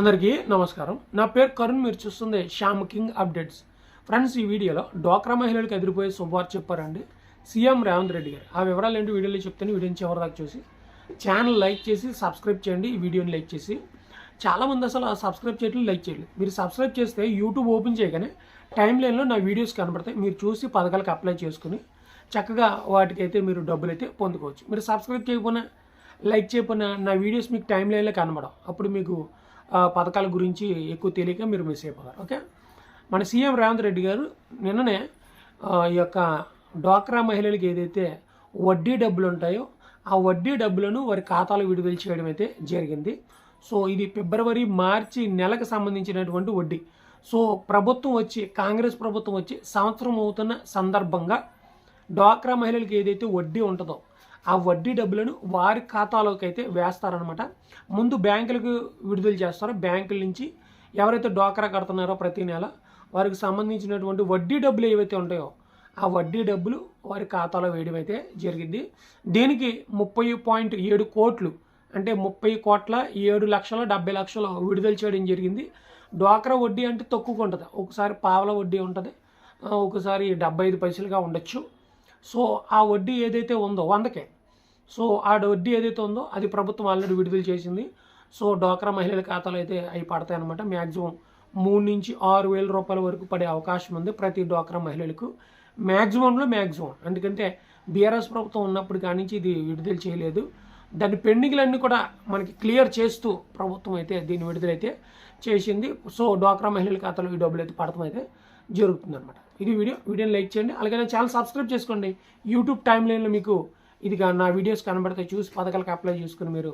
అందరికీ నమస్కారం. నా పేరు కరుణ్ మీరు చూస్తుంది శ్యామ్ కింగ్ అప్డేట్స్. ఫ్రెండ్స్ ఈ వీడియోలో డ్వాక్రా మహిళలకు ఎదిరిపోయే శుభవార్త చెప్పారండి. సీఎం రేవంత్ రెడ్డి గారు. ఆ వివరాలు ఏంటి వీడియోలో చెప్తాను. వీడియోని చివరి దాకా చూసి ఛానల్ లైక్ చేసి సబ్స్క్రైబ్ చేయండి. ఈ వీడియోని లైక్ చేసి చాలామంది అసలు ఆ సబ్స్క్రైబ్ చేయట్లేదు లైక్ చేయలేదు మీరు సబ్స్క్రైబ్ చేస్తే యూట్యూబ్ ఓపెన్ చేయగానే టైం లైన్లో నా వీడియోస్ కనబడతాయి. మీరు చూసి పథకాలకు అప్లై చేసుకుని చక్కగా వాటికైతే మీరు డబ్బులు అయితే పొందుకోవచ్చు. మీరు సబ్స్క్రైబ్ చేయకపోయినా లైక్ చేయకపోయినా నా వీడియోస్ మీకు టైం లైన్లో కనబడం అప్పుడు మీకు పథకాల గురించి ఎక్కువ తెలియక మీరు మిస్ అయిపోతారు. ఓకే? మన సీఎం రేవంత్ రెడ్డి గారు నిన్ననే ఈ యొక్క డ్వాక్రా మహిళలకు ఏదైతే వడ్డీ డబ్బులు ఉంటాయో ఆ వడ్డీ డబ్బులను వారి ఖాతాలో విడుదల చేయడం అయితే జరిగింది. సో ఇది ఫిబ్రవరి మార్చి నెలకు సంబంధించినటువంటి వడ్డీ. సో ప్రభుత్వం వచ్చి కాంగ్రెస్ ప్రభుత్వం వచ్చి సంవత్సరం అవుతున్న సందర్భంగా డ్వాక్రా మహిళలకు ఏదైతే వడ్డీ ఉంటుందో ఆ వడ్డీ డబ్బులను వారి ఖాతాలోకి అయితే వేస్తారనమాట ముందు బ్యాంకులకు విడుదల చేస్తారో. బ్యాంకుల నుంచి ఎవరైతే డ్వాక్రా కడుతున్నారో ప్రతి నెల వారికి సంబంధించినటువంటి వడ్డీ డబ్బులు ఏవైతే ఉంటాయో ఆ వడ్డీ డబ్బులు వారి ఖాతాలో వేయడం అయితే జరిగింది. దీనికి ముప్పై పాయింట్ ఏడు కోట్లు అంటే ముప్పై కోట్ల ఏడు లక్షల డెబ్బై లక్షలు విడుదల చేయడం జరిగింది. డ్వాక్రా వడ్డీ అంటే తక్కువగా ఉంటుంది. ఒకసారి పావల వడ్డీ ఉంటుంది. ఒకసారి డెబ్బై ఐదు పైసలుగా ఉండొచ్చు. సో ఆ వడ్డీ ఏదైతే ఉందో వందకే. సో ఆ వడ్డీ ఏదైతే ఉందో అది ప్రభుత్వం ఆల్రెడీ విడుదల చేసింది. సో డ్వాక్రా మహిళల ఖాతాలో అయితే అవి పడతాయి అనమాట మ్యాక్సిమం మూడు నుంచి ఆరు వేల రూపాయల వరకు పడే అవకాశం ఉంది ప్రతి డ్వాక్రా మహిళలకు. మ్యాక్సిమంలో మ్యాక్సిమం ఎందుకంటే బీఆర్ఎస్ ప్రభుత్వం ఉన్నప్పుడు కాడి నుంచి ఇది విడుదల చేయలేదు. దాని పెండింగ్లన్నీ కూడా మనకి క్లియర్ చేస్తూ ప్రభుత్వం అయితే దీన్ని విడుదలైతే చేసింది. సో డ్వాక్రా మహిళల ఖాతాలో ఈ డబ్బులు అయితే పడతాం అయితే జరుగుతుంది అనమాట ఇది వీడియో వీడియోని లైక్ చేయండి. అలాగే నా ఛానల్ సబ్స్క్రైబ్ చేసుకోండి. యూట్యూబ్ టైం లైన్లో మీకు ఇదిగా నా వీడియోస్ కనబడితే చూసి పథకాలకు అప్లై చేసుకుని మీరు